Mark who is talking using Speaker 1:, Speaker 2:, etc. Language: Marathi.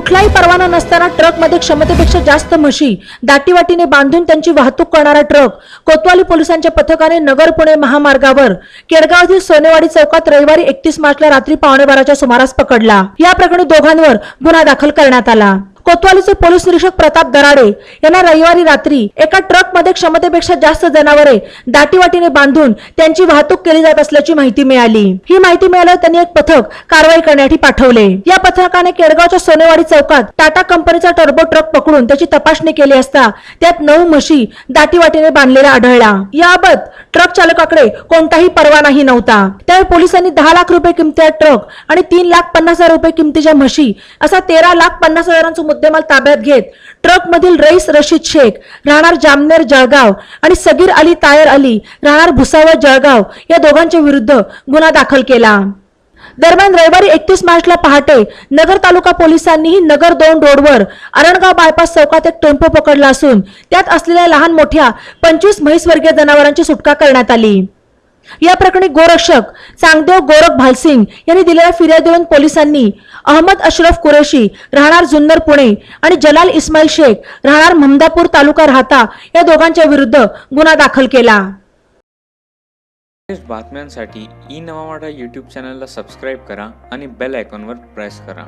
Speaker 1: कुठलाही परवाना नसताना ट्रकमध्ये क्षमतेपेक्षा जास्त म्हशी दाटीवाटीने बांधून त्यांची वाहतूक करणारा ट्रक कोतवाली पोलिसांच्या पथकाने नगर पुणे महामार्गावर केडगावतील सोनेवाडी चौकात रविवारी एकतीस मार्चला रात्री पावणे बाराच्या सुमारास पकडला. या प्रकरणी दोघांवर गुन्हा दाखल करण्यात आला. कोतवालीचे पोलीस निरीक्षक प्रताप दराडे यांना रविवारी रात्री एका ट्रकमध्ये क्षमतेपेक्षा जास्त जनावरे दाटीवाटीने बांधून त्यांची वाहतूक केली जात असल्याची माहिती मिळाली. ही माहिती मिळाल्यावर त्यांनी एक पथक कारवाई करण्यासाठी पाठवले. या पथकाने केडगावच्या सोनेवाडी चौकात टाटा कंपनीचा टर्बो ट्रक पकडून त्याची तपासणी केली असता त्यात नऊ म्हशी दाटीवाटीने बांधलेल्या आढळल्या. याबाबत ट्रक चालकाकडे कोणताही परवानाही नव्हता. त्यावेळी पोलिसांनी दहा लाख रुपये किमतीचा ट्रक आणि तीन लाख पन्नास हजार रुपये किमतीच्या म्हशी असा तेरा लाख पन्नास हजारांचा मुद्देमाल ताब्यात घेत ट्रकमधील रईस रशीद शेख राहणार जामनेर जळगाव आणि सगीर अली तायर अली राहणार भुसावळ जळगाव या दोघांच्या विरुद्ध गुन्हा दाखल केला. दरम्यान रविवारी एकतीस मार्चला पहाटे नगर तालुका पोलिसांनीही नगर दोन रोडवर अरणगाव बायपास चौकात एक टेम्पो पकडला असून त्यात असलेल्या लहान मोठ्या पंचवीस म्हैसवर्गीय जनावरांची सुटका करण्यात आली. या प्रकरणी गोरक्षक चांगदेव गोरख भालसिंग यांनी दिलेल्या देऊन पोलिसांनी अहमद अशरफ कुरेशी राहणार जुन्नर पुणे आणि जलाल इस्माईल शेख राहणार ममदापूर तालुका राहता या दोघांच्या विरुद्ध गुन्हा दाखल केला.
Speaker 2: बातम्यांसाठी ई नवा यूट्यूब चॅनलला सबस्क्राईब करा आणि बेल आयकॉनवर प्रेस करा.